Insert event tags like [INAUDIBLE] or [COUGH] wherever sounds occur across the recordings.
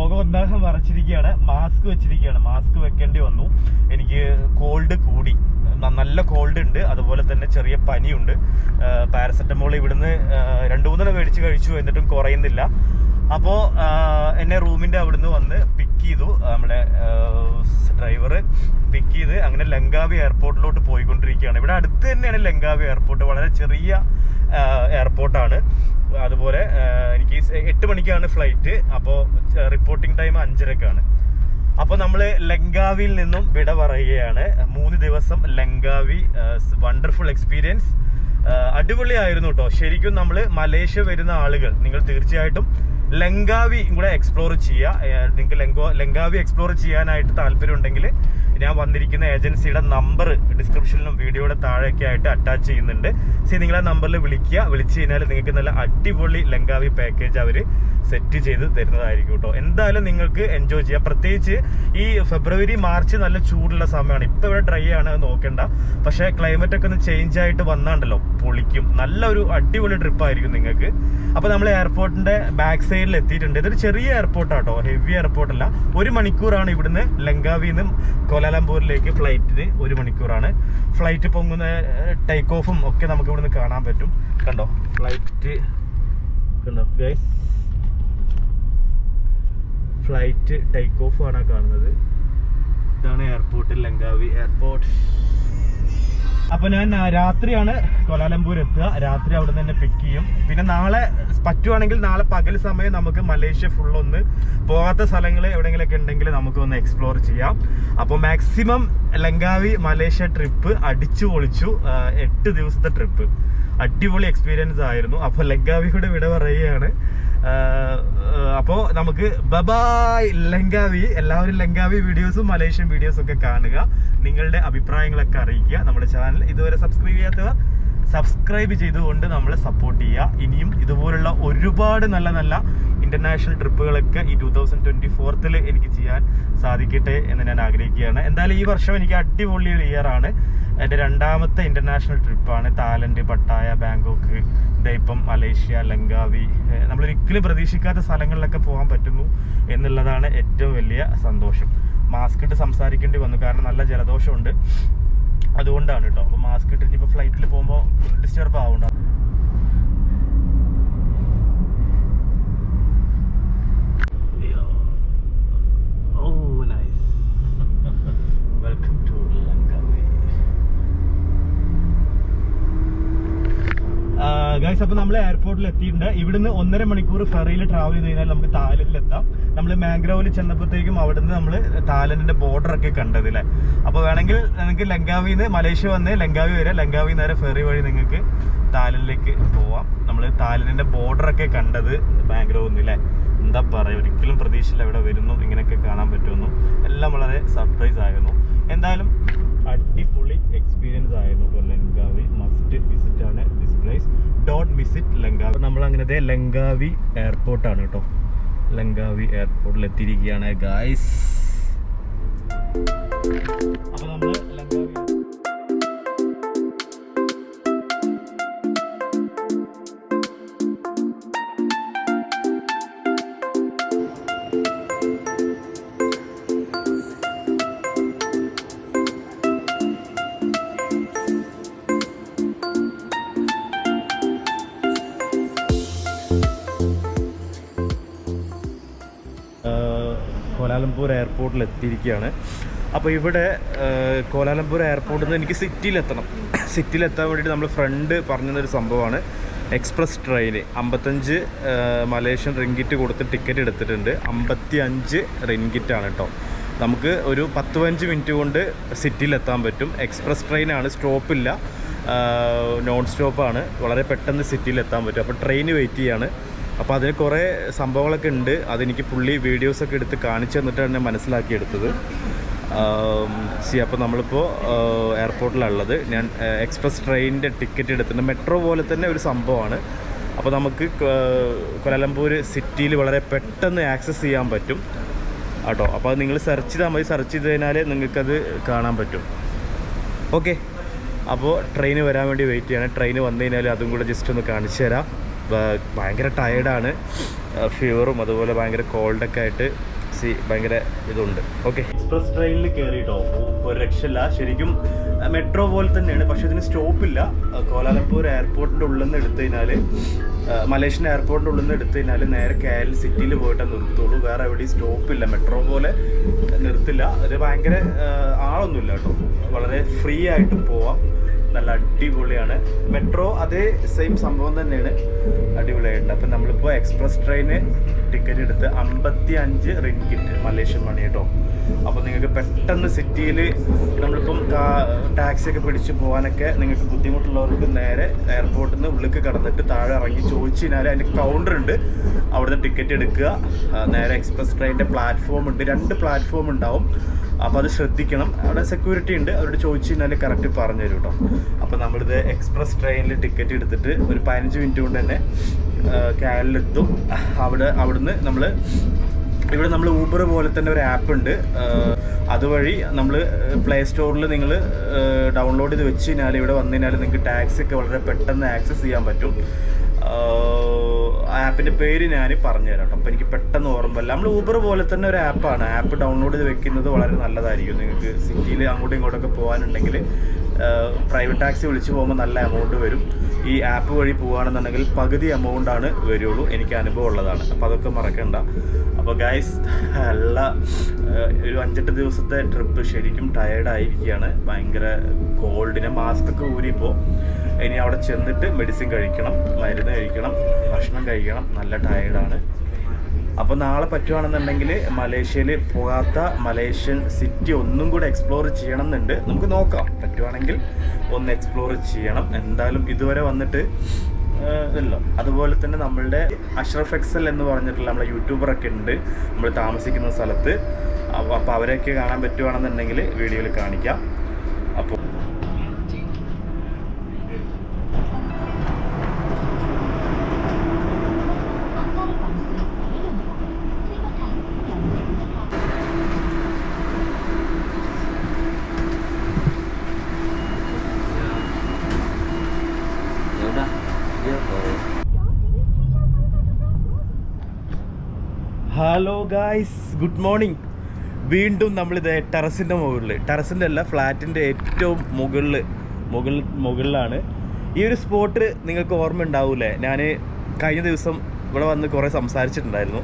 പുക ഒന്നാകെ മറച്ചിരിക്കുകയാണ്. മാസ്ക് വെച്ചിരിക്കുകയാണ്. മാസ്ക് വെക്കേണ്ടി വന്നു. എനിക്ക് കോൾഡ് കൂടി. നല്ല കോൾഡ് ഉണ്ട്. അതുപോലെ തന്നെ ചെറിയ പനിയുണ്ട്. പാരസെറ്റമോൾ ഇവിടുന്ന് രണ്ട് മൂന്നെണ്ണം മേടിച്ച് കഴിച്ചു എന്നിട്ടും കുറയുന്നില്ല. അപ്പോൾ എന്നെ റൂമിന്റെ അവിടുന്ന് വന്ന് പിക്ക് ചെയ്തു. നമ്മുടെ ഡ്രൈവർ പിക്ക് ചെയ്ത് അങ്ങനെ ലങ്കാവി എയർപോർട്ടിലോട്ട് പോയിക്കൊണ്ടിരിക്കുകയാണ്. ഇവിടെ അടുത്ത് തന്നെയാണ് ലങ്കാവി എയർപോർട്ട് വളരെ ചെറിയ എയർപോർട്ടാണ് അതുപോലെ എനിക്ക് എട്ട് മണിക്കാണ് ഫ്ലൈറ്റ് അപ്പോൾ റിപ്പോർട്ടിംഗ് ടൈം അഞ്ചരക്കാണ്. അപ്പോൾ നമ്മൾ ലങ്കാവിയിൽ നിന്നും വിട പറയുകയാണ്. മൂന്ന് ദിവസം ലങ്കാവി വണ്ടർഫുൾ എക്സ്പീരിയൻസ് അടിപൊളിയായിരുന്നു കേട്ടോ ശരിക്കും നമ്മൾ മലേഷ്യ വരുന്ന ആളുകൾ നിങ്ങൾ തീർച്ചയായിട്ടും ലങ്കാവി കൂടെ എക്സ്പ്ലോർ ചെയ്യുക നിങ്ങൾക്ക് ലങ്കോ ലങ്കാവി എക്സ്പ്ലോർ ചെയ്യാനായിട്ട് താല്പര്യം ഉണ്ടെങ്കിൽ ഞാൻ വന്നിരിക്കുന്ന ഏജൻസിയുടെ നമ്പർ ഡിസ്ക്രിപ്ഷനിലും വീഡിയോയുടെ താഴെയൊക്കെ ആയിട്ട് അറ്റാച്ച് ചെയ്യുന്നുണ്ട്. സി നിങ്ങൾ ആ നമ്പറിൽ വിളിക്കുക. വിളിച്ചു കഴിഞ്ഞാൽ നിങ്ങൾക്ക് നല്ല അടിപൊളി ലങ്കാവി പാക്കേജ് അവർ സെറ്റ് ചെയ്ത് തരുന്നതായിരിക്കും കേട്ടോ. എന്തായാലും നിങ്ങൾക്ക് എൻജോയ് ചെയ്യാം. പ്രത്യേകിച്ച് ഈ ഫെബ്രുവരി മാർച്ച് നല്ല ചൂടുള്ള സമയമാണ്. ഇപ്പം ഇവിടെ ഡ്രൈ ആണ് അത് നോക്കണ്ട. പക്ഷേ ക്ലൈമറ്റ് ഒക്കെ ഒന്ന് ചേഞ്ച് ആയിട്ട് വന്നാണ്ടല്ലോ പൊളിക്കും. നല്ലൊരു അടിപൊളി ട്രിപ്പായിരിക്കും നിങ്ങൾക്ക്. അപ്പോൾ നമ്മൾ എയർപോർട്ടിന്റെ ബാക്ക് സൈഡിൽ എത്തിയിട്ടുണ്ട്. ഇതൊരു ചെറിയ എയർപോർട്ടാട്ടോ ഹെവി എയർപോർട്ട് അല്ല. ഒരു മണിക്കൂറാണ് ഇവിടുന്ന് ലങ്കാവിൽ നിന്നും കോലാലംപൂരിലേക്ക് ഫ്ലൈറ്റിന് ഒരു മണിക്കൂറാണ്. ഫ്ലൈറ്റ് പൊങ്ങുന്ന ടേക്ക് ഓഫും ഒക്കെ നമുക്ക് ഇവിടുന്ന് കാണാൻ പറ്റും. കണ്ടോ? ഫ്ലൈറ്റ് കണ്ടോ? ഫ്ലൈറ്റ് ടേക്ക് ഓഫ് ആണ് കാണുന്നത്. ഇതാണ് എയർപോർട്ട് ലങ്കാവി എയർപോർട്ട് അപ്പൊ ഞാൻ രാത്രിയാണ് കോലാലംപൂർ എത്തുക. രാത്രി അവിടെ തന്നെ പിക്ക് ചെയ്യും. പിന്നെ നാളെ പറ്റുവാണെങ്കിൽ നാളെ പകൽ സമയം നമുക്ക് മലേഷ്യ ഫുൾ ഒന്ന് പോകാത്ത സ്ഥലങ്ങൾ എവിടെയെങ്കിലൊക്കെ ഉണ്ടെങ്കിൽ നമുക്ക് ഒന്ന് എക്സ്പ്ലോർ ചെയ്യാം. അപ്പോൾ മാക്സിമം ലങ്കാവി മലേഷ്യ ട്രിപ്പ് അടിച്ചു പൊളിച്ചു എട്ട് ദിവസത്തെ ട്രിപ്പ് അടിപൊളി എക്സ്പീരിയൻസ് ആയിരുന്നു. അപ്പോൾ ലങ്കാവിയുടെ വിട പറയുകയാണ്. അപ്പോൾ നമുക്ക് ബബായ് ലങ്കാവി. എല്ലാവരും ലങ്കാവി വീഡിയോസും മലേഷ്യൻ വീഡിയോസും ഒക്കെ കാണുക. നിങ്ങളുടെ അഭിപ്രായങ്ങളൊക്കെ അറിയിക്കുക. നമ്മുടെ ചാനൽ ഇതുവരെ സബ്സ്ക്രൈബ് ചെയ്യാത്തവർ സബ്സ്ക്രൈബ് ചെയ്തുകൊണ്ട് നമ്മളെ സപ്പോർട്ട് ചെയ്യുക. ഇനിയും ഇതുപോലുള്ള ഒരുപാട് നല്ല നല്ല ഇന്റർനാഷണൽ ട്രിപ്പുകളൊക്കെ ഈ ടൂ തൗസൻഡ് ട്വന്റി ഫോർത്തിൽ എനിക്ക് ചെയ്യാൻ സാധിക്കട്ടെ എന്ന് ഞാൻ ആഗ്രഹിക്കുകയാണ്. എന്തായാലും ഈ വർഷം എനിക്ക് അടിപൊളി ഒരു ഇയർ ആണ്. എന്റെ രണ്ടാമത്തെ ഇന്റർനാഷണൽ ട്രിപ്പാണ് തായ്ലൻഡ് പട്ടായ ബാങ്കോക്ക്. ദൈപ്പം മലേഷ്യ ലങ്കാവി. നമ്മളൊരിക്കലും പ്രതീക്ഷിക്കാത്ത സ്ഥലങ്ങളിലൊക്കെ പോകാൻ പറ്റുന്നു എന്നുള്ളതാണ് ഏറ്റവും വലിയ സന്തോഷം. മാസ്ക് ഇട്ട് സംസാരിക്കേണ്ടി വന്നു. കാരണം നല്ല ജലദോഷമുണ്ട്. അതുകൊണ്ടാണ് കേട്ടോ അപ്പോൾ മാസ്ക് ഇട്ട് ഇനിയിപ്പോൾ ഫ്ലൈറ്റിൽ പോകുമ്പോൾ ഡിസ്റ്റർബ് ആവണ്ട ഓ nice welcome to Langkawi guys അപ്പൊ നമ്മൾ എയർപോർട്ടിൽ എത്തിയിട്ടുണ്ട്. ഇവിടുന്ന് ഒന്നര മണിക്കൂർ ഫെറിയിൽ ട്രാവൽ ചെയ്ത് കഴിഞ്ഞാൽ നമുക്ക് തായ്ലൻഡിൽ എത്താം. നമ്മൾ മാംഗ്രോവിൽ ചെന്നപ്പോഴത്തേക്കും അവിടുന്ന് നമ്മൾ താലനിന്റെ ബോർഡർ ഒക്കെ കണ്ടത് അല്ലേ അപ്പൊ വേണമെങ്കിൽ നിങ്ങൾക്ക് ലങ്കാവിൽ നിന്ന് മലേഷ്യ വന്ന് ലങ്കാവി വരെ ലങ്കാവിൽ നേരെ ഫെറി വഴി നിങ്ങൾക്ക് തായ്ലൻഡിലേക്ക് പോവാം. നമ്മൾ താലനിന്റെ ബോർഡർ ഒക്കെ കണ്ടത് നിന്ന് അല്ലേ എന്താ പറയുക ഒരിക്കലും പ്രതീക്ഷയിൽ ഇവിടെ വരുന്നു ഇങ്ങനെയൊക്കെ കാണാൻ പറ്റുമെന്നു. എല്ലാം വളരെ സർപ്രൈസ് ആയിരുന്നു എന്തായാലും അടിപൊളി എക്സ്പീരിയൻസ് ആയിരുന്നു ഇപ്പോൾ ലങ്കാവി. മസ്റ്റ് വിസിറ്റ് ആണ് this place dot visit Langkawi. നമ്മൾ അങ്ങനത്തെ ലങ്കാവി എയർപോർട്ടാണ് കേട്ടോ. ലങ്കാവി എയർപോർട്ടിൽ എത്തിയിരിക്കുകയാണ് ഗായ്സ് അപ്പോൾ നമ്മൾ ലങ്കാവി കോലാലംപൂർ എയർപോർട്ടിൽ എത്തിയിരിക്കുകയാണ്. അപ്പോൾ ഇവിടെ കോലാലംപൂർ എയർപോർട്ടിൽ നിന്ന് എനിക്ക് സിറ്റിയിലെത്തണം. സിറ്റിയിലെത്താൻ വേണ്ടിയിട്ട് നമ്മൾ ഫ്രണ്ട് പറഞ്ഞൊരു സംഭവമാണ്. എക്സ്പ്രസ് ട്രെയിന് അമ്പത്തഞ്ച് മലേഷ്യൻ റിങ്കിറ്റ് കൊടുത്ത് ടിക്കറ്റ് എടുത്തിട്ടുണ്ട്. അമ്പത്തി അഞ്ച് റിങ്കിറ്റാണ് കേട്ടോ നമുക്ക് ഒരു പത്ത് പതിനഞ്ച് മിനിറ്റ് കൊണ്ട് സിറ്റിയിലെത്താൻ പറ്റും. എക്സ്പ്രസ് ട്രെയിനാണ് സ്റ്റോപ്പില്ല നോൺ സ്റ്റോപ്പാണ് വളരെ പെട്ടെന്ന് സിറ്റിയിലെത്താൻ പറ്റും. അപ്പോൾ ട്രെയിൻ വെയിറ്റ് ചെയ്യാണ്. അപ്പോൾ അതിന് കുറേ സംഭവങ്ങളൊക്കെ ഉണ്ട്. അതെനിക്ക് പുള്ളി വീഡിയോസൊക്കെ എടുത്ത് കാണിച്ചു തന്നിട്ടാണ് ഞാൻ മനസ്സിലാക്കിയെടുത്തത്. സി അപ്പോൾ നമ്മളിപ്പോൾ എയർപോർട്ടിലുള്ളത് ഞാൻ എക്സ്പ്രസ് ട്രെയിനിന്റെ ടിക്കറ്റ് എടുത്തിട്ടുണ്ട്. മെട്രോ പോലെ തന്നെ ഒരു സംഭവമാണ്. അപ്പോൾ നമുക്ക് കൊലലംപൂർ സിറ്റിയിൽ വളരെ പെട്ടെന്ന് ആക്സസ് ചെയ്യാൻ പറ്റും. കേട്ടോ അപ്പോൾ നിങ്ങൾ സെർച്ച് ചെയ്താൽ മതി. സെർച്ച് ചെയ്ത് കഴിഞ്ഞാൽ നിങ്ങൾക്കത് കാണാൻ പറ്റും. ഓക്കെ അപ്പോൾ ട്രെയിന് വരാൻ വേണ്ടി വെയിറ്റ് ചെയ്യണം. ട്രെയിന് വന്നു കഴിഞ്ഞാൽ അതും കൂടെ ജസ്റ്റ് ഒന്ന് കാണിച്ചു തരാം. ഭയങ്കര ടയർഡാണ് ഫീവറും അതുപോലെ ഭയങ്കര കോൾഡൊക്കെ ആയിട്ട് സി ഭയങ്കര ഇതുണ്ട്. ഓക്കെ എക്സ്പ്രസ് ട്രെയിനിൽ കയറിയിട്ടോ ഒരു രക്ഷയില്ല. ശരിക്കും മെട്രോ പോലെ തന്നെയാണ്. പക്ഷെ ഇതിന് സ്റ്റോപ്പില്ല കോലാലംപൂർ എയർപോർട്ടിന്റെ ഉള്ളിൽ നിന്ന് എടുത്തു കഴിഞ്ഞാൽ മലേഷ്യൻ എയർപോർട്ടിന്റെ ഉള്ളിൽ നിന്ന് എടുത്തു കഴിഞ്ഞാൽ നേരെ കെ എൽ സിറ്റിയിൽ പോയിട്ടേ നിർത്തുള്ളൂ. വേറെ എവിടെയും സ്റ്റോപ്പില്ല മെട്രോ പോലെ നിർത്തില്ല. അത് ഭയങ്കര ആളൊന്നുമില്ല കേട്ടോ. വളരെ ഫ്രീ ആയിട്ട് പോവാം. നല്ല അടിപൊളിയാണ്. മെട്രോ അതേ സെയിം സംഭവം തന്നെയാണ്. അടിപൊളിയായിട്ടുണ്ട്. അപ്പം നമ്മളിപ്പോൾ എക്സ്പ്രസ് ട്രെയിന് ടിക്കറ്റ് എടുത്ത് അമ്പത്തി അഞ്ച് റിങ്കിറ്റ് മലേഷ്യൻ മണി കേട്ടോ അപ്പോൾ നിങ്ങൾക്ക് പെട്ടെന്ന് സിറ്റിയിൽ നമ്മളിപ്പം ടാക്സിയൊക്കെ പിടിച്ച് പോകാനൊക്കെ നിങ്ങൾക്ക് ബുദ്ധിമുട്ടുള്ളവർക്ക് നേരെ എയർപോർട്ടിൽ നിന്ന് ഉള്ളിലേക്ക് കടന്നിട്ട് താഴെ ഇറങ്ങി ചോദിച്ചു കഴിഞ്ഞാൽ അതിന്റെ കൗണ്ടർ ഉണ്ട്. അവിടുന്ന് ടിക്കറ്റ് എടുക്കുക. നേരെ എക്സ്പ്രസ് ട്രെയിനിന്റെ പ്ലാറ്റ്ഫോം ഉണ്ട്. രണ്ട് പ്ലാറ്റ്ഫോം ഉണ്ടാവും. അപ്പോൾ അത് ശ്രദ്ധിക്കണം. അവിടെ സെക്യൂരിറ്റി ഉണ്ട്. അവരോട് ചോദിച്ചു കഴിഞ്ഞാൽ കറക്റ്റ് പറഞ്ഞു തരും കേട്ടോ അപ്പോൾ നമ്മളിത് എക്സ്പ്രസ് ട്രെയിനിൽ ടിക്കറ്റ് എടുത്തിട്ട് ഒരു പതിനഞ്ച് മിനിറ്റ് കൊണ്ട് തന്നെ കാലിലെത്തും അവിടെ അവിടുന്ന് നമ്മൾ ഇവിടെ നമ്മൾ ഊബർ പോലെ തന്നെ ഒരു ആപ്പ് ഉണ്ട്. അതുവഴി നമ്മൾ പ്ലേ സ്റ്റോറിൽ നിങ്ങൾ ഡൗൺലോഡ് ചെയ്ത് വെച്ച് കഴിഞ്ഞാൽ ഇവിടെ വന്നു കഴിഞ്ഞാൽ നിങ്ങൾക്ക് ടാക്സി ഒക്കെ വളരെ പെട്ടെന്ന് ആക്സസ് ചെയ്യാൻ പറ്റും. ആപ്പിന്റെ പേര് ഞാൻ പറഞ്ഞുതരാം കേട്ടോ. അപ്പോൾ എനിക്ക് പെട്ടെന്ന് ഓർമ്മയില്ല നമ്മൾ ഊബർ പോലെ തന്നെ ഒരു ആപ്പാണ് ആപ്പ് ഡൗൺലോഡ് ചെയ്ത് വെക്കുന്നത് വളരെ നല്ലതായിരിക്കും. നിങ്ങൾക്ക് സിറ്റിയിൽ അങ്ങോട്ടും ഇങ്ങോട്ടൊക്കെ പോകാനുണ്ടെങ്കിൽ പ്രൈവറ്റ് ടാക്സി വിളിച്ചു പോകുമ്പോൾ നല്ല എമൗണ്ട് വരും. ഈ ആപ്പ് വഴി പോകുകയാണെന്നുണ്ടെങ്കിൽ പകുതി എമൗണ്ടാണ് വരുള്ളൂ. എനിക്ക് അനുഭവം ഉള്ളതാണ്. അപ്പോൾ അതൊക്കെ മറക്കണ്ട. അപ്പോൾ ഗൈസ് എല്ലാ ഒരു അഞ്ചെട്ട് ദിവസത്തെ ട്രിപ്പ് ശരിക്കും ടയേർഡായിരിക്കുകയാണ് ഭയങ്കര കോൾഡിന് മാസ്ക് ഒക്കെ ഊരിപ്പോൾ ഇനി അവിടെ ചെന്നിട്ട് മെഡിസിൻ കഴിക്കണം മരുന്ന് കഴിക്കണം ഭക്ഷണം കഴിക്കണം. നല്ല ടയേർഡാണ് അപ്പോൾ നാളെ പറ്റുവാണെന്നുണ്ടെങ്കിൽ മലേഷ്യയിൽ പോകാത്ത മലേഷ്യൻ സിറ്റി ഒന്നും കൂടെ എക്സ്പ്ലോർ ചെയ്യണം എന്നുണ്ട് നമുക്ക് നോക്കാം. പറ്റുവാണെങ്കിൽ ഒന്ന് എക്സ്പ്ലോർ ചെയ്യണം. എന്തായാലും ഇതുവരെ വന്നിട്ട് ഇല്ലോ അതുപോലെ തന്നെ നമ്മളുടെ അഷ്റഫ് എക്സൽ എന്ന് പറഞ്ഞിട്ടുള്ള നമ്മളെ യൂട്യൂബറൊക്കെ ഉണ്ട്. നമ്മൾ താമസിക്കുന്ന സ്ഥലത്ത്. അപ്പോൾ അവരെയൊക്കെ കാണാൻ പറ്റുവാണെന്നുണ്ടെങ്കിൽ വീഡിയോയിൽ കാണിക്കാം. അപ്പോൾ ഗായ്സ് ഗുഡ് മോർണിംഗ് വീണ്ടും നമ്മളിത് ടെറസിന്റെ മുകളിൽ ടെറസിന്റെ അല്ല ഫ്ലാറ്റിന്റെ ഏറ്റവും മുകളിൽ മുകളിൽ മുകളിലാണ്. ഈ ഒരു സ്പോട്ട് നിങ്ങൾക്ക് ഓർമ്മ ഉണ്ടാവൂലേ ഞാൻ കഴിഞ്ഞ ദിവസം ഇവിടെ വന്ന് കുറേ സംസാരിച്ചിട്ടുണ്ടായിരുന്നു.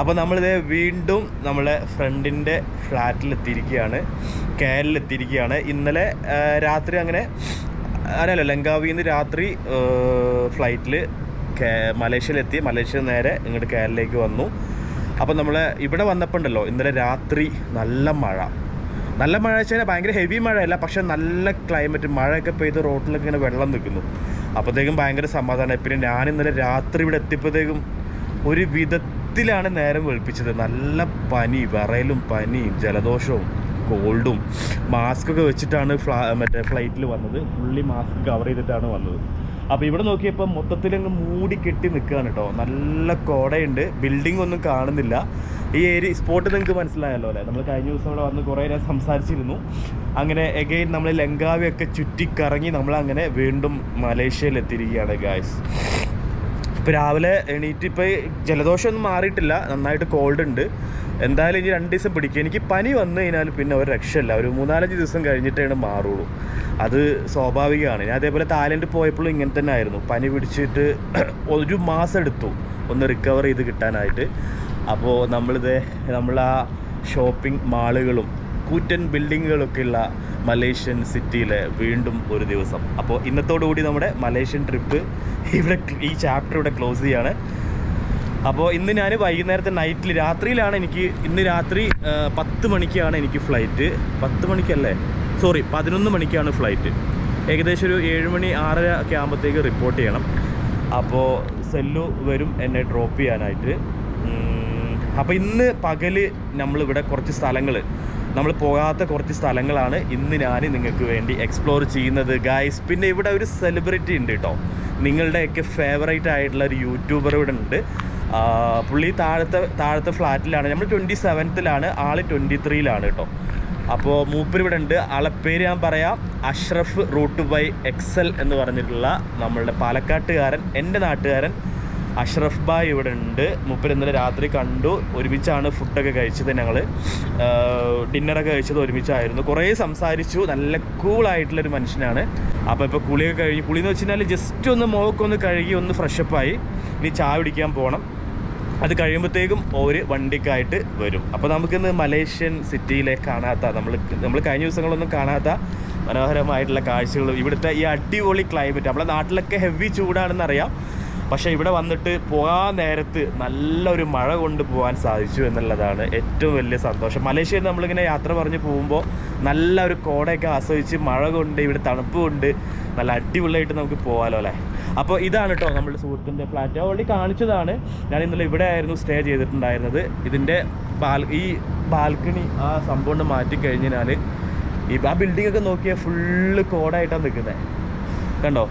അപ്പോൾ നമ്മളിത് വീണ്ടും നമ്മളെ ഫ്രണ്ടിന്റെ ഫ്ലാറ്റിലെത്തിയിരിക്കുകയാണ്. കേരളിലെത്തിയിരിക്കുകയാണ്. ഇന്നലെ രാത്രി അങ്ങനെ അല്ല ലങ്കാവിൽ നിന്ന് രാത്രി ഫ്ലൈറ്റിൽ മലേഷ്യയിലെത്തി. മലേഷ്യ നേരെ ഇങ്ങോട്ട് കേരളയിലേക്ക് വന്നു. അപ്പോൾ നമ്മൾ ഇവിടെ വന്നപ്പോൾ ഉണ്ടല്ലോ ഇന്നലെ രാത്രി നല്ല മഴ. നല്ല മഴ വെച്ചാൽ ഭയങ്കര ഹെവി മഴയല്ല പക്ഷെ നല്ല ക്ലൈമറ്റ് മഴയൊക്കെ പെയ്ത് റോഡിലൊക്കെ ഇങ്ങനെ വെള്ളം നിൽക്കുന്നു. അപ്പോഴത്തേക്കും ഭയങ്കര സമാധാനമായി പിന്നെ ഞാൻ ഇന്നലെ രാത്രി ഇവിടെ എത്തിയപ്പോഴത്തേക്കും ഒരു വിധത്തിലാണ് നേരം വെളുപ്പിച്ചത്. നല്ല പനി വിറയലും പനിയും ജലദോഷവും കോൾഡും മാസ്ക് ഒക്കെ വെച്ചിട്ടാണ് ഫ്ലാ മറ്റേ ഫ്ലൈറ്റിൽ വന്നത്. ഫുള്ളി മാസ്ക് കവർ ചെയ്തിട്ടാണ് വന്നത്. അപ്പോൾ ഇവിടെ നോക്കിയപ്പോൾ മൊത്തത്തിലങ്ങ് മൂടി കെട്ടി നിൽക്കുകയാണ് കേട്ടോ നല്ല കോടയുണ്ട്. ബിൽഡിംഗ് ഒന്നും കാണുന്നില്ല. ഈ ഏരിയ സ്പോട്ട് നിങ്ങൾക്ക് മനസ്സിലായല്ലോ അല്ലേ? നമ്മൾ കഴിഞ്ഞ ദിവസം ഇവിടെ വന്ന് കുറേ നേരം സംസാരിച്ചിരുന്നു. അങ്ങനെ എഗെയിൻ നമ്മൾ ലങ്കാവിയൊക്കെ ചുറ്റിക്കറങ്ങി നമ്മളങ്ങനെ വീണ്ടും മലേഷ്യയിൽ എത്തിയിരിക്കുകയാണ് ഗായ്സ് ഇപ്പോൾ രാവിലെ എണീറ്റ് ഇപ്പോൾ ജലദോഷമൊന്നും മാറിയിട്ടില്ല. നന്നായിട്ട് കോൾഡ് ഉണ്ട്. എന്തായാലും ഇനി രണ്ട് ദിവസം പിടിക്കും. എനിക്ക് പനി വന്നു കഴിഞ്ഞാൽ പിന്നെ ഒരു രക്ഷയില്ല. ഒരു മൂന്നാലഞ്ച് ദിവസം കഴിഞ്ഞിട്ടേ മാറുള്ളൂ. അത് സ്വാഭാവികമാണ്. ഞാൻ അതേപോലെ തായ്ലൻഡ് പോയപ്പോഴും ഇങ്ങനെ തന്നെ ആയിരുന്നു. പനി പിടിച്ചിട്ട് [CLEARS THROAT] ഒരു മാസം എടുത്തു ഒന്ന് റിക്കവർ ചെയ്ത് കിട്ടാനായിട്ട്. അപ്പോൾ നമ്മളിത് നമ്മളാ ഷോപ്പിംഗ് മാളുകളും കൂറ്റൻ ബിൽഡിങ്ങുകളൊക്കെ ഉള്ള മലേഷ്യൻ സിറ്റിയിലെ വീണ്ടും ഒരു ദിവസം. അപ്പോൾ ഇന്നത്തോടുകൂടി നമ്മുടെ മലേഷ്യൻ ട്രിപ്പ് ഇവിടെ ഈ ചാപ്റ്റർ ഇവിടെ ക്ലോസ് ചെയ്യാണ്. അപ്പോൾ ഇന്ന് ഞാൻ വൈകുന്നേരത്തെ നൈറ്റിൽ രാത്രിയിലാണ് എനിക്ക് ഇന്ന് രാത്രി പത്ത് മണിക്കാണ് എനിക്ക് ഫ്ലൈറ്റ് പത്ത് മണിക്കല്ലേ? സോറി പതിനൊന്ന് മണിക്കാണ് ഫ്ലൈറ്റ് ഏകദേശം ഒരു ഏഴ് മണി ആറര ഒക്കെ ആകുമ്പോഴത്തേക്ക് റിപ്പോർട്ട് ചെയ്യണം. അപ്പോൾ സെല്ലു വരും എന്നെ ഡ്രോപ്പ് ചെയ്യാനായിട്ട്. അപ്പോൾ ഇന്ന് പകൽ നമ്മളിവിടെ കുറച്ച് സ്ഥലങ്ങൾ നമ്മൾ പോകാത്ത കുറച്ച് സ്ഥലങ്ങളാണ് ഇന്ന് ഞാൻ നിങ്ങൾക്ക് വേണ്ടി എക്സ്പ്ലോർ ചെയ്യുന്നത്. ഗായ്സ് പിന്നെ ഇവിടെ ഒരു സെലിബ്രിറ്റി ഉണ്ട് കേട്ടോ നിങ്ങളുടെയൊക്കെ ഫേവറേറ്റ് ആയിട്ടുള്ള ഒരു യൂട്യൂബർ ഇവിടെ ഉണ്ട്. പുള്ളി താഴത്തെ താഴത്തെ ഫ്ലാറ്റിലാണ്. നമ്മൾ ട്വന്റി സെവൻത്തിലാണ് ആൾ ട്വന്റി ത്രീയിലാണ് കേട്ടോ അപ്പോൾ മൂപ്പര് ഇവിടെ ഉണ്ട് ആളെ പേര് ഞാൻ പറയാം. അഷ്റഫ് റൂട്ട് ബൈ എക്സൽ എന്ന് പറഞ്ഞിട്ടുള്ള നമ്മളുടെ പാലക്കാട്ടുകാരൻ എന്റെ നാട്ടുകാരൻ അഷ്റഫ് ബായ് ഇവിടെ ഉണ്ട് മൂപ്പര് ഇന്നലെ രാത്രി കണ്ടു. ഒരുമിച്ചാണ് ഫുഡൊക്കെ കഴിച്ചത് ഞങ്ങൾ ഡിന്നറൊക്കെ കഴിച്ചത് ഒരുമിച്ചായിരുന്നു. കുറേ സംസാരിച്ചു. നല്ല കൂളായിട്ടുള്ളൊരു മനുഷ്യനാണ്. അപ്പോൾ ഇപ്പോൾ കുളിയൊക്കെ കഴിഞ്ഞ് കുളി എന്ന് വെച്ച് കഴിഞ്ഞാൽ ജസ്റ്റ് ഒന്ന് മുഖമൊക്കെ ഒന്ന് കഴുകി ഒന്ന് ഫ്രഷപ്പായി ഇനി ചായ പിടിക്കാൻ പോകണം അത് കഴിയുമ്പോഴത്തേക്കും ഒരു വണ്ടിക്കായിട്ട് വരും. അപ്പോൾ നമുക്കിന്ന് മലേഷ്യൻ സിറ്റിയിലെ കാണാത്ത നമ്മൾ നമ്മൾ കഴിഞ്ഞ ദിവസങ്ങളൊന്നും കാണാത്ത മനോഹരമായിട്ടുള്ള കാഴ്ചകൾ ഇവിടുത്തെ ഈ അടിപൊളി ക്ലൈമറ്റ് നമ്മളെ നാട്ടിലൊക്കെ ഹെവി ചൂടാണെന്ന് അറിയാം. പക്ഷേ ഇവിടെ വന്നിട്ട് പോകാൻ നേരത്ത് നല്ലൊരു മഴ കൊണ്ട് പോകാൻ സാധിച്ചു എന്നുള്ളതാണ് ഏറ്റവും വലിയ സന്തോഷം. മലേഷ്യയിൽ നമ്മളിങ്ങനെ യാത്ര പറഞ്ഞ് പോകുമ്പോൾ നല്ല ഒരു കോടയൊക്കെ ആസ്വദിച്ച് മഴ കൊണ്ട് ഇവിടെ തണുപ്പ് കൊണ്ട് നല്ല അടിപൊളിയായിട്ട് നമുക്ക് പോകാമല്ലോ അല്ലേ? അപ്പോൾ ഇതാണ് കേട്ടോ നമ്മുടെ സുഹൃത്തിന്റെ ഫ്ലാറ്റ് ഓൾറെഡി കാണിച്ചതാണ്. ഞാൻ ഇന്നലെ ഇവിടെ ആയിരുന്നു സ്റ്റേ ചെയ്തിട്ടുണ്ടായിരുന്നത്. ഇതിന്റെ ബാൽ ഈ ബാൽക്കണി ആ സംഭവം മാറ്റി കഴിഞ്ഞാൽ ഈ ആ ബിൽഡിംഗ് ഒക്കെ നോക്കിയാൽ ഫുള്ള് കോടായിട്ടാണ് നിൽക്കുന്നത് കണ്ടോ?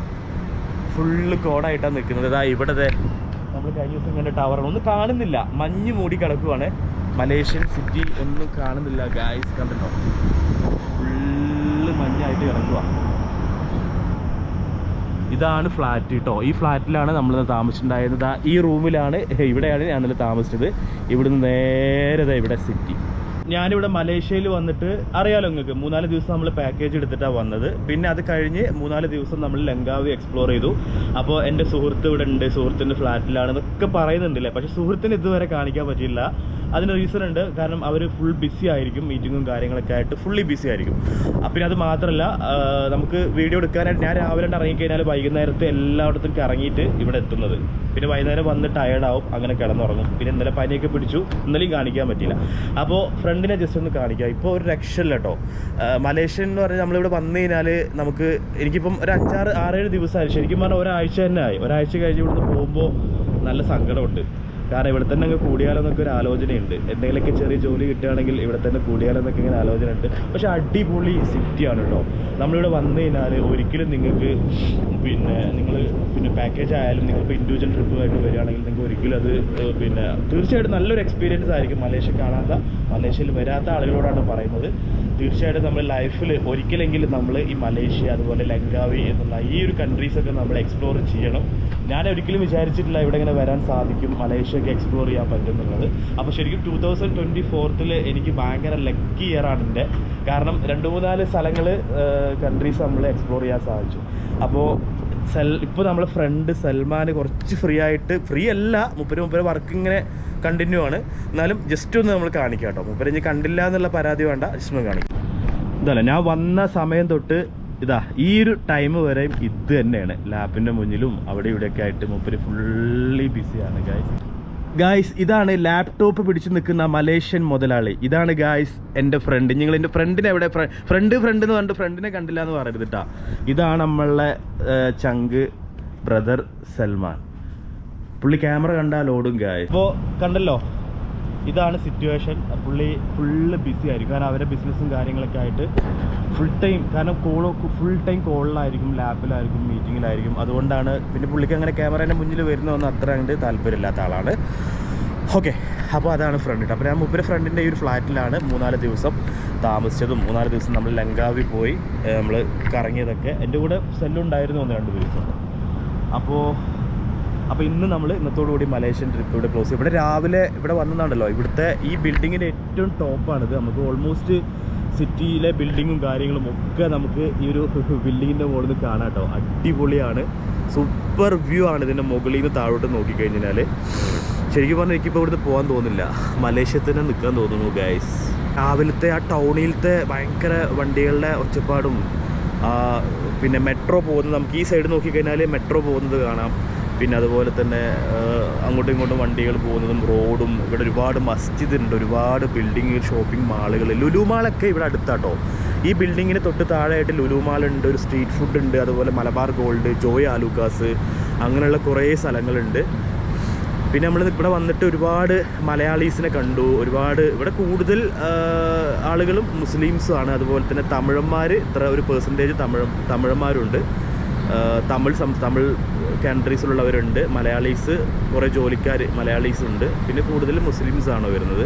ഫുള്ള് കോടായിട്ടാണ് നിൽക്കുന്നത് ഇതാ ഇവിടത്തെ നമ്മൾ കഴിഞ്ഞ ദിവസം കണ്ട ടവറാണ് ഒന്നും കാണുന്നില്ല. മഞ്ഞ് മൂടി കിടക്കുവാണ്. മലേഷ്യൻ സിറ്റി ഒന്നും കാണുന്നില്ല ഗായ്സ് ഫുള്ള് മഞ്ഞായിട്ട് കിടക്കുക ഇതാണ് ഫ്ലാറ്റ് കേട്ടോ ഈ ഫ്ലാറ്റിലാണ് നമ്മൾ താമസിച്ചിട്ടുണ്ടായിരുന്നത്. ഈ റൂമിലാണ് ഇവിടെയാണ് ഞാൻ താമസിച്ചത്. ഇവിടുന്ന് നേരെ ഇവിടെ സിറ്റി ഞാനിവിടെ മലേഷ്യയിൽ വന്നിട്ട് അറിയാലോ നിങ്ങൾക്ക്. മൂന്നാൽ ദിവസം നമ്മൾ പാക്കേജ് എടുത്തിട്ടാണ് വന്നത്. പിന്നെ അത് കഴിഞ്ഞ് മൂന്നാൽ ദിവസം നമ്മൾ ലങ്കാവി എക്സ്പ്ലോർ ചെയ്തു. അപ്പോൾ എന്റെ സുഹൃത്ത് ഇവിടെ ഉണ്ട്. സുഹൃത്തിന്റെ ഫ്ലാറ്റിലാണ് എന്നൊക്കെ പറയുന്നുണ്ടല്ലേ. പക്ഷെ സുഹൃത്തിന് ഇതുവരെ കാണിക്കാൻ പറ്റിയില്ല. അതിന് റീസൺ ഉണ്ട്. കാരണം അവർ ഫുൾ ബിസി ആയിരിക്കും. മീറ്റിങ്ങും കാര്യങ്ങളൊക്കെ ആയിട്ട് ഫുള്ളി ബിസി ആയിരിക്കും. പിന്നെ അത് മാത്രമല്ല നമുക്ക് വീഡിയോ എടുക്കാനായിട്ട് ഞാൻ രാവിലെ ഇറങ്ങിക്കഴിഞ്ഞാൽ വൈകുന്നേരത്തെ എല്ലായിടത്തും ഇറങ്ങിയിട്ട് ഇവിടെ എത്തുന്നത്. പിന്നെ വൈകുന്നേരം വന്ന് ടയർഡാവും അങ്ങനെ കിടന്നുറങ്ങും. പിന്നെ ഇന്നലെ പനിയൊക്കെ പിടിച്ചു. ഇന്നലെയും കാണിക്കാൻ പറ്റില്ല അപ്പോൾ ഫ്രണ്ടിനെ ജസ്റ്റ് ഒന്ന് കാണിക്കാം. ഇപ്പോൾ ഒരു രക്ഷയില്ല കേട്ടോ മലേഷ്യൻ എന്ന് പറഞ്ഞാൽ നമ്മളിവിടെ വന്നു കഴിഞ്ഞാൽ നമുക്ക് എനിക്കിപ്പം ഒരു അഞ്ചാറ് ആറേഴ് ദിവസമായി ശരിക്കും പറഞ്ഞാൽ ഒരാഴ്ച തന്നെ ആയി. ഒരാഴ്ച കഴിഞ്ഞ് ഇവിടുന്ന് പോകുമ്പോൾ നല്ല സങ്കടമുണ്ട്. കാരണം ഇവിടെ തന്നെ അങ്ങ് കൂടിയാലോ എന്നൊക്കെ ഒരു ആലോചനയുണ്ട്. എന്തെങ്കിലുമൊക്കെ ചെറിയ ജോലി കിട്ടുകയാണെങ്കിൽ ഇവിടെ തന്നെ കൂടിയാലോ എന്നൊക്കെ ഇങ്ങനെ ആലോചന ഉണ്ട് പക്ഷെ അടിപൊളി സിറ്റിയാണ് കേട്ടോ. നമ്മളിവിടെ വന്നു കഴിഞ്ഞാൽ ഒരിക്കലും നിങ്ങൾക്ക് പിന്നെ നിങ്ങൾ പിന്നെ പാക്കേജ് ആയാലും നിങ്ങളിപ്പോൾ ഇൻഡിവിജ്വൽ ട്രിപ്പുമായിട്ട് വരികയാണെങ്കിൽ നിങ്ങൾക്ക് ഒരിക്കലും അത് പിന്നെ തീർച്ചയായിട്ടും നല്ലൊരു എക്സ്പീരിയൻസ് ആയിരിക്കും മലേഷ്യ കാണാത്ത മലേഷ്യയിൽ വരാത്ത ആളുകളോടാണ് പറയുന്നത്. തീർച്ചയായിട്ടും നമ്മൾ ലൈഫിൽ ഒരിക്കലെങ്കിലും നമ്മൾ ഈ മലേഷ്യ അതുപോലെ ലങ്കാവി എന്നുള്ള ഈ ഒരു കൺട്രീസൊക്കെ നമ്മൾ എക്സ്പ്ലോർ ചെയ്യണം. ഞാൻ ഒരിക്കലും വിചാരിച്ചിട്ടില്ല ഇവിടെ ഇങ്ങനെ വരാൻ സാധിക്കും മലേഷ്യയൊക്കെ എക്സ്പ്ലോർ ചെയ്യാൻ പറ്റും എന്നുള്ളത് അപ്പോൾ ശരിക്കും ടൂ തൗസൻഡ് ട്വന്റി ഫോർത്തിൽ എനിക്ക് ഭയങ്കര ലക്കി ഇയർ ആണ് എന്റെ. കാരണം രണ്ട് മൂന്നാൽ സ്ഥലങ്ങൾ കൺട്രീസ് നമ്മൾ എക്സ്പ്ലോർ ചെയ്യാൻ സാധിച്ചു. അപ്പോൾ സെൽ ഇപ്പോൾ നമ്മളെ ഫ്രണ്ട് സൽമാൻ കുറച്ച് ഫ്രീ ആയിട്ട് ഫ്രീ അല്ല മുപ്പര് മുപ്പര് വർക്ക് ഇങ്ങനെ കണ്ടിന്യൂ ആണ്. എന്നാലും ജസ്റ്റ് ഒന്ന് നമ്മൾ കാണിക്കാം കേട്ടോ. മുപ്പര് ഇനി കണ്ടില്ല എന്നുള്ള പരാതി വേണ്ട ജസ്റ്റ് ഒന്ന് കാണിക്കാം. ഇതല്ല ഞാൻ വന്ന സമയം തൊട്ട് ഇതാ ഈ ഒരു ടൈം വരെയും ഇത് തന്നെയാണ്. ലാപ്പിന്റെ മുന്നിലും അവിടെ ഇവിടെയൊക്കെ ആയിട്ട് മുപ്പര് ഫുള്ളി ബിസിയാണ് ഗായ്സ് ഗായ്സ് ഇതാണ് ലാപ്ടോപ്പ് പിടിച്ചു നിൽക്കുന്ന മലേഷ്യൻ മുതലാളി. ഇതാണ് ഗായ്സ് എന്റെ ഫ്രണ്ട് നിങ്ങൾ എന്റെ ഫ്രണ്ടിനെ എവിടെ ഫ്രണ്ട് ഫ്രണ്ട് എന്ന് പറഞ്ഞിട്ട് ഫ്രണ്ടിനെ കണ്ടില്ല എന്ന് പറയരുത് ഇതാണ് നമ്മളെ ചങ്ക് ബ്രദർ സൽമാൻ. പുള്ളി ക്യാമറ കണ്ടാൽ ഓടും ഗായ് ഇപ്പോൾ കണ്ടല്ലോ? ഇതാണ് സിറ്റുവേഷൻ പുള്ളി ഫുള്ള് ബിസി ആയിരിക്കും. കാരണം അവരുടെ ബിസിനസ്സും കാര്യങ്ങളൊക്കെ ആയിട്ട് ഫുൾ ടൈം കാരണം കോൾ ഫുൾ ടൈം കോളിലായിരിക്കും ലാപ്പിലായിരിക്കും മീറ്റിങ്ങിലായിരിക്കും അതുകൊണ്ടാണ് പിന്നെ പുള്ളിക്ക് അങ്ങനെ ക്യാമറേന്റെ മുന്നിൽ വരുന്നതൊന്നും അത്ര അങ്ങോട്ട് താല്പര്യമില്ലാത്ത ആളാണ്. ഓക്കെ അപ്പോൾ അതാണ് ഫ്രണ്ട് അപ്പോൾ ഞാൻ മുപ്പര് ഫ്രണ്ടിന്റെ ഈ ഒരു ഫ്ലാറ്റിലാണ് മൂന്നാൽ ദിവസം താമസിച്ചതും. മൂന്നാൽ ദിവസം നമ്മൾ ലങ്കാവി പോയി നമ്മൾ കറങ്ങിയതൊക്കെ. എന്റെ കൂടെ സെല്ലുണ്ടായിരുന്നു ഒന്ന് രണ്ട് ദിവസം. അപ്പോൾ അപ്പോൾ ഇന്ന് നമ്മൾ ഇന്നത്തോടു കൂടി മലേഷ്യൻ ട്രിപ്പ് ഇവിടെ ക്ലോസ് ഇവിടെ രാവിലെ ഇവിടെ വന്നതാണല്ലോ. ഇവിടുത്തെ ഈ ബിൽഡിങ്ങിന്റെ ഏറ്റവും ടോപ്പാണിത് നമുക്ക് ഓൾമോസ്റ്റ് സിറ്റിയിലെ ബിൽഡിങ്ങും കാര്യങ്ങളും ഒക്കെ നമുക്ക് ഈ ഒരു [LAUGHS] ബിൽഡിങ്ങിന്റെ മുകളിൽ നിന്ന് കാണാം കേട്ടോ. അടിപൊളിയാണ്. സൂപ്പർ വ്യൂ ആണ് ഇതിന്റെ മുകളിൽ നിന്ന് താഴോട്ട് നോക്കിക്കഴിഞ്ഞാൽ ശരിക്കും പറഞ്ഞാൽ എനിക്കിപ്പോൾ ഇവിടുന്ന് പോകാൻ തോന്നുന്നില്ല. മലേഷ്യ തന്നെ നിൽക്കാൻ തോന്നുന്നു ഗൈസ് രാവിലത്തെ ആ ടൗണിലത്തെ ഭയങ്കര വണ്ടികളുടെ ഒച്ചപ്പാടും പിന്നെ മെട്രോ പോകുന്നത് നമുക്ക് ഈ സൈഡ് നോക്കിക്കഴിഞ്ഞാൽ മെട്രോ പോകുന്നത് കാണാം. പിന്നെ അതുപോലെ തന്നെ അങ്ങോട്ടും ഇങ്ങോട്ടും വണ്ടികൾ പോകുന്നതും റോഡും ഇവിടെ ഒരുപാട് മസ്ജിദ് ഉണ്ട് ഒരുപാട് ബിൽഡിങ് ഷോപ്പിംഗ് മാളുകൾ ലുലു മാളൊക്കെ ഇവിടെ അടുത്താട്ടോ. ഈ ബിൽഡിങ്ങിന് തൊട്ട് താഴെയായിട്ട് ലുലു മാൾ ഉണ്ട് ഒരു സ്ട്രീറ്റ് ഫുഡ് ഉണ്ട് അതുപോലെ മലബാർ ഗോൾഡ് ജോയ് ആലൂക്കാസ് അങ്ങനെയുള്ള കുറേ സ്ഥലങ്ങളുണ്ട്. പിന്നെ നമ്മൾ ഇവിടെ വന്നിട്ട് ഒരുപാട് മലയാളീസിനെ കണ്ടു ഒരുപാട് ഇവിടെ കൂടുതൽ ആളുകളും മുസ്ലിംസും ആണ്. അതുപോലെ തന്നെ തമിഴന്മാർ ഇത്ര ഒരു പെർസെന്റേജ് തമിഴ് തമിഴന്മാരുണ്ട്. തമിഴ് സം തമിഴ് കൺട്രീസിലുള്ളവരുണ്ട് മലയാളീസ് കുറേ ജോലിക്കാർ മലയാളീസ് ഉണ്ട് പിന്നെ കൂടുതൽ ആണ് വരുന്നത്.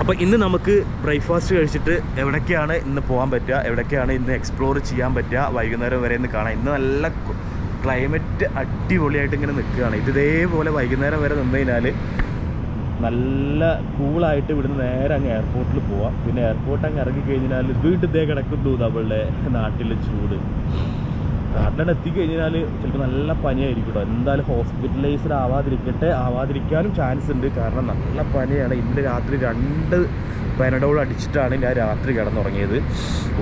അപ്പോൾ ഇന്ന് നമുക്ക് ബ്രേക്ക്ഫാസ്റ്റ് കഴിച്ചിട്ട് എവിടേക്കാണ് ഇന്ന് പോകാൻ പറ്റുക? എവിടേക്കാണ് ഇന്ന് എക്സ്പ്ലോർ ചെയ്യാൻ പറ്റുക? വൈകുന്നേരം വരെ ഇന്ന് കാണാം. ഇന്ന് നല്ല ക്ലൈമറ്റ് അടിപൊളിയായിട്ട് ഇങ്ങനെ നിൽക്കുകയാണ്. ഇത് ഇതേപോലെ വൈകുന്നേരം വരെ നിന്ന് കഴിഞ്ഞാൽ നല്ല കൂളായിട്ട് ഇവിടുന്ന് നേരെ അങ്ങ് എയർപോർട്ടിൽ പോവാം. പിന്നെ എയർപോർട്ട് അങ്ങ് ഇറങ്ങി കഴിഞ്ഞാൽ വീട്ടിൽ ദേ കിടക്കുന്നു നമ്മളുടെ നാട്ടിലെ ചൂട്. നാട്ടിലാണ് എത്തിക്കഴിഞ്ഞാൽ ചിലപ്പോൾ നല്ല പനിയായിരിക്കും കേട്ടോ എന്തായാലും ഹോസ്പിറ്റലൈസ്ഡ് ആവാതിരിക്കട്ടെ ആവാതിരിക്കാനും ചാൻസ് ഉണ്ട്. കാരണം നല്ല പനിയാണ്. ഇന്നലെ രാത്രി രണ്ട് പാനഡോൾ അടിച്ചിട്ടാണ് ഞാൻ രാത്രി കിടന്നുറങ്ങിയത്.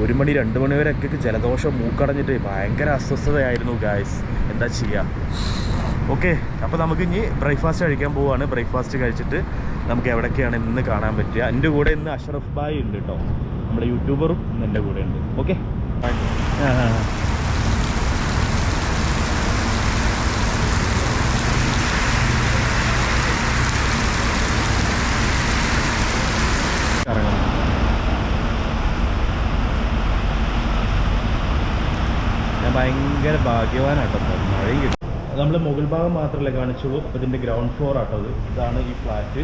ഒരു മണി രണ്ട് മണി ഒക്കെ ജലദോഷം മൂക്കടഞ്ഞിട്ട് ഭയങ്കര അസ്വസ്ഥതയായിരുന്നു ഗായ്സ് എന്താ ചെയ്യുക ഓക്കെ അപ്പോൾ നമുക്ക് ഇനി ബ്രേക്ക്ഫാസ്റ്റ് കഴിക്കാൻ പോവുകയാണ് ബ്രേക്ക്ഫാസ്റ്റ് കഴിച്ചിട്ട് നമുക്ക് എവിടേക്കാണ് ഇന്ന് കാണാൻ പറ്റുക. എന്റെ കൂടെ ഇന്ന് അഷറഫ് ബായ് ഉണ്ട് കേട്ടോ നമ്മുടെ യൂട്യൂബറും ഇന്ന് എന്റെ കൂടെ ഉണ്ട്. ഓക്കെ? ഭയങ്കര ഭാഗ്യവാനാട്ടോ. നമ്മൾ മുകൾ ഭാഗം മാത്രമല്ല കാണിച്ചുള്ളൂ അപ്പോൾ ഇതിന്റെ ഗ്രൗണ്ട് ഫ്ലോർ ആട്ടോ ഇത് ഇതാണ് ഈ ഫ്ലാറ്റ്